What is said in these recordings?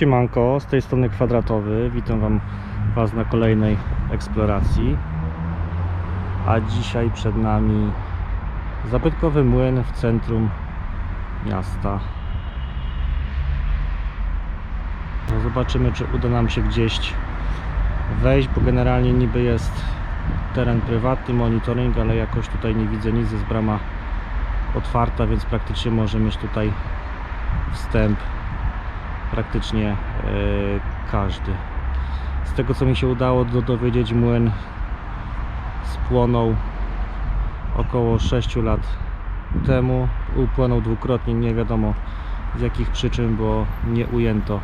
Siemanko, z tej strony kwadratowy. Witam wam, Was na kolejnej eksploracji. A dzisiaj przed nami zabytkowy młyn w centrum miasta. No zobaczymy, czy uda nam się gdzieś wejść, bo generalnie niby jest teren prywatny, monitoring, ale jakoś tutaj nie widzę nic, jest brama otwarta, więc praktycznie może mieć tutaj wstęp praktycznie e, każdy. Z tego co mi się udało do, dowiedzieć, młyn spłonął około 6 lat temu. Upłonął dwukrotnie, nie wiadomo z jakich przyczyn, bo nie ujęto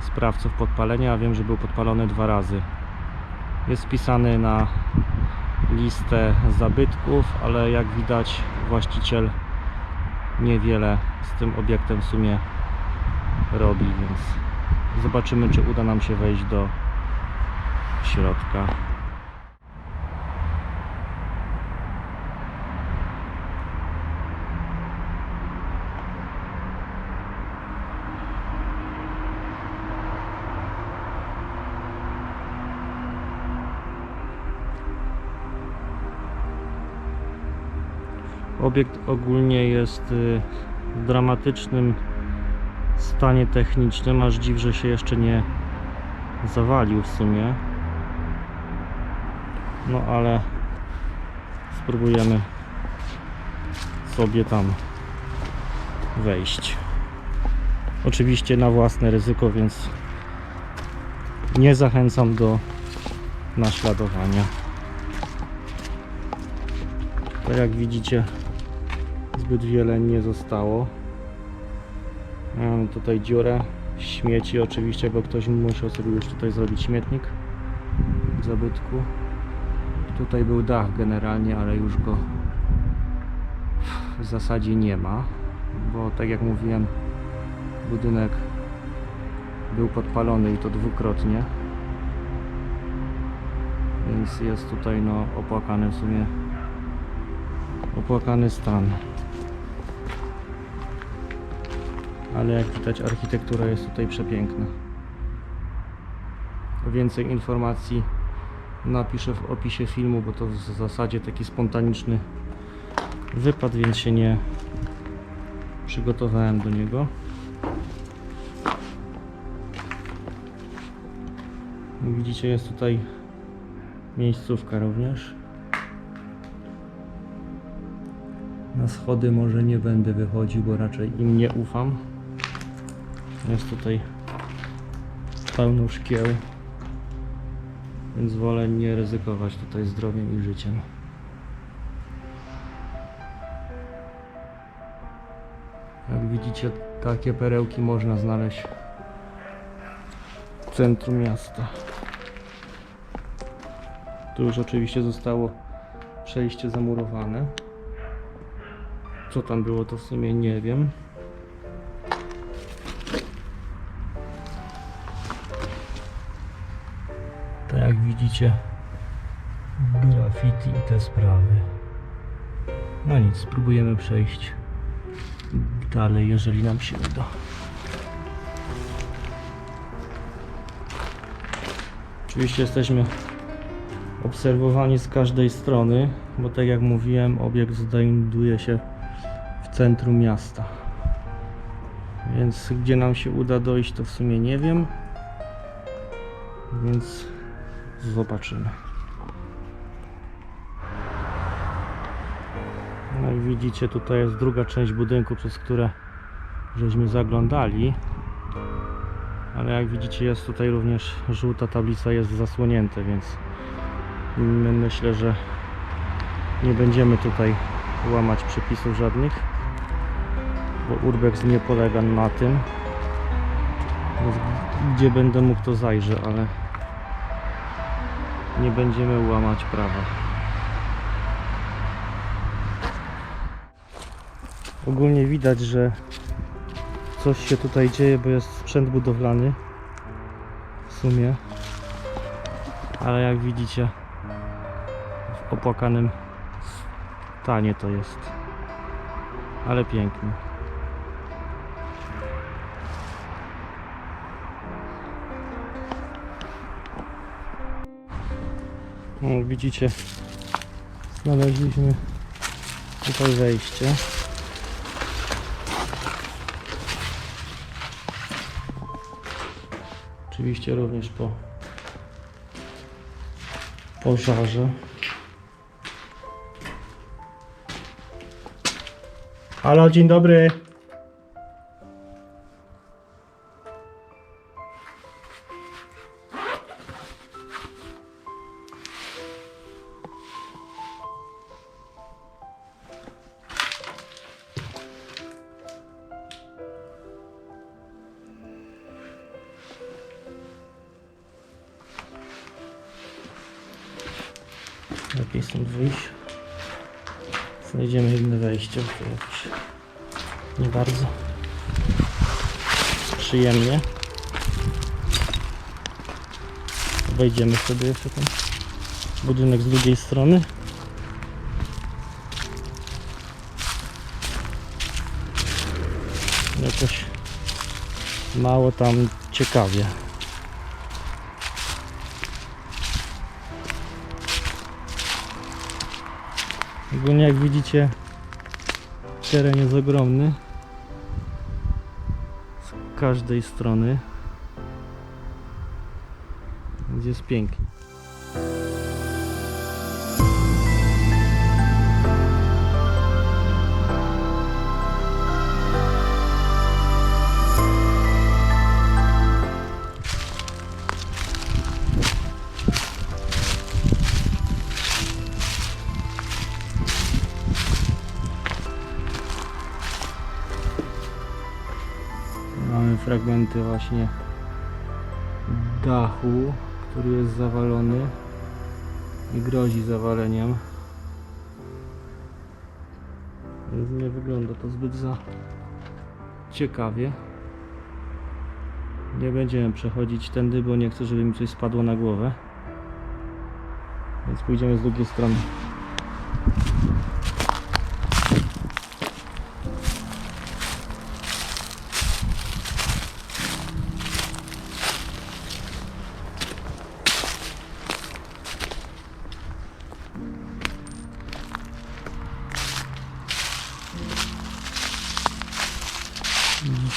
sprawców podpalenia, a wiem, że był podpalony dwa razy. Jest wpisany na listę zabytków, ale jak widać właściciel niewiele z tym obiektem w sumie robi, więc zobaczymy, czy uda nam się wejść do środka. Obiekt ogólnie jest y, dramatycznym stanie technicznym, aż dziw, że się jeszcze nie zawalił w sumie. No ale spróbujemy sobie tam wejść. Oczywiście na własne ryzyko, więc nie zachęcam do naśladowania. Tak jak widzicie, zbyt wiele nie zostało. Mam tutaj dziurę, śmieci oczywiście, bo ktoś musiał sobie już tutaj zrobić śmietnik w zabytku. Tutaj był dach generalnie, ale już go w zasadzie nie ma, bo tak jak mówiłem, budynek był podpalony i to dwukrotnie. Więc jest tutaj no opłakany w sumie opłakany stan. Ale jak widać architektura jest tutaj przepiękna. Więcej informacji napiszę w opisie filmu, bo to w zasadzie taki spontaniczny wypad, więc się nie przygotowałem do niego. Widzicie, jest tutaj miejscówka również. Na schody może nie będę wychodził, bo raczej im nie ufam. Jest tutaj pełno szkieł, więc wolę nie ryzykować tutaj zdrowiem i życiem. Jak widzicie, takie perełki można znaleźć w centrum miasta. Tu już oczywiście zostało przejście zamurowane. Co tam było, to w sumie nie wiem. Widzicie, graffiti i te sprawy. No nic, spróbujemy przejść dalej, jeżeli nam się uda. Oczywiście jesteśmy obserwowani z każdej strony, bo tak jak mówiłem, obiekt znajduje się w centrum miasta. Więc gdzie nam się uda dojść, to w sumie nie wiem. Więc zobaczymy. No i widzicie, tutaj jest druga część budynku, przez które żeśmy zaglądali. Ale jak widzicie, jest tutaj również żółta tablica, jest zasłonięte, więc my myślę, że nie będziemy tutaj łamać przepisów żadnych, bo Urbex nie polega na tym, gdzie będę mógł to zajrzę, ale nie będziemy łamać prawa. Ogólnie widać, że coś się tutaj dzieje, bo jest sprzęt budowlany w sumie, ale jak widzicie w opłakanym stanie to jest, ale pięknie. No, widzicie, znaleźliśmy tutaj wejście. Oczywiście również po pożarze. Halo, dzień dobry. Lepiej stąd wyjść. Znajdziemy inne wejście, to nie bardzo przyjemnie. Wejdziemy sobie jeszcze ten budynek z drugiej strony. Jakoś mało tam ciekawie. Ogólnie jak widzicie teren jest ogromny. Z każdej strony. Więc jest pięknie fragmenty właśnie dachu, który jest zawalony i grozi zawaleniem. Nie wygląda to zbyt za ciekawie. Nie będziemy przechodzić tędy, bo nie chcę, żeby mi coś spadło na głowę. Więc pójdziemy z drugiej strony.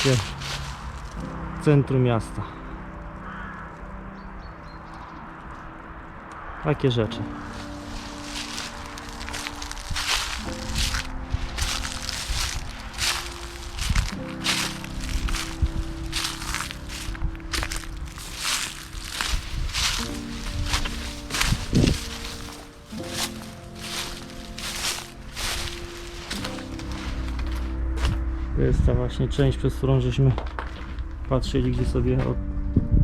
Widzicie centrum miasta. Takie rzeczy. To jest ta właśnie część, przez którą żeśmy patrzyli, gdzie sobie od,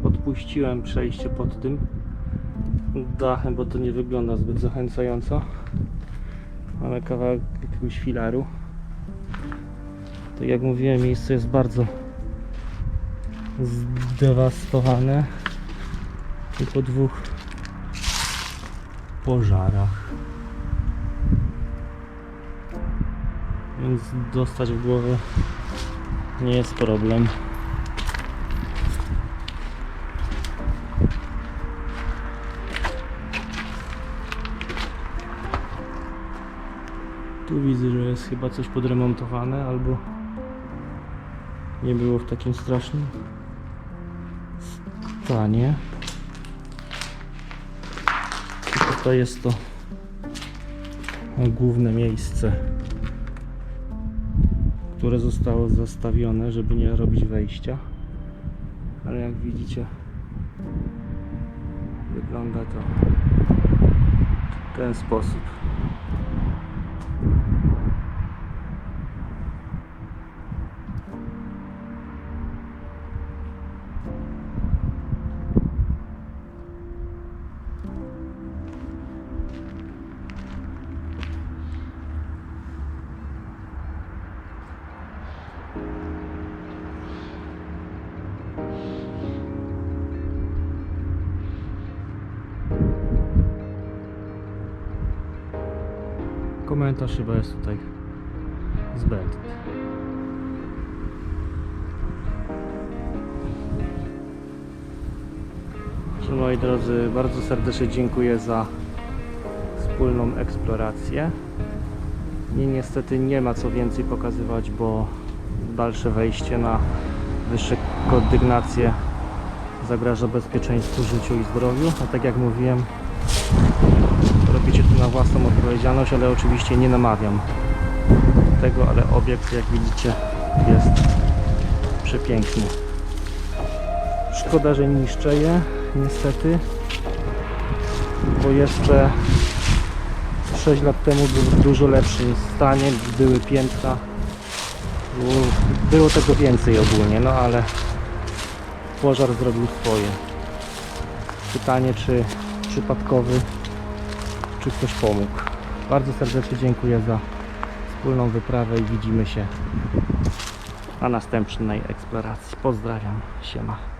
odpuściłem przejście pod tym dachem, bo to nie wygląda zbyt zachęcająco. Mamy kawałek jakiegoś filaru. Tak jak mówiłem, miejsce jest bardzo zdewastowane i po dwóch pożarach. Więc dostać w głowę nie jest problem. Tu widzę, że jest chyba coś podremontowane albo nie było w takim strasznym stanie. I tutaj jest to główne miejsce które zostało zastawione, żeby nie robić wejścia. Ale jak widzicie, wygląda to w ten sposób. Komentarz chyba jest tutaj zbędny. Moi drodzy, bardzo serdecznie dziękuję za wspólną eksplorację. Nie, niestety nie ma co więcej pokazywać, bo dalsze wejście na wyższe kondygnacje zagraża bezpieczeństwu, życiu i zdrowiu. A tak jak mówiłem, na własną odpowiedzialność, ale oczywiście nie namawiam tego, ale obiekt jak widzicie jest przepiękny. Szkoda, że niszczeje, niestety, bo jeszcze 6 lat temu był w dużo lepszym stanie, były piętra, było tego więcej ogólnie, no ale pożar zrobił swoje. Pytanie, czy przypadkowy, czy ktoś pomógł. Bardzo serdecznie dziękuję za wspólną wyprawę i widzimy się na następnej eksploracji. Pozdrawiam, siema.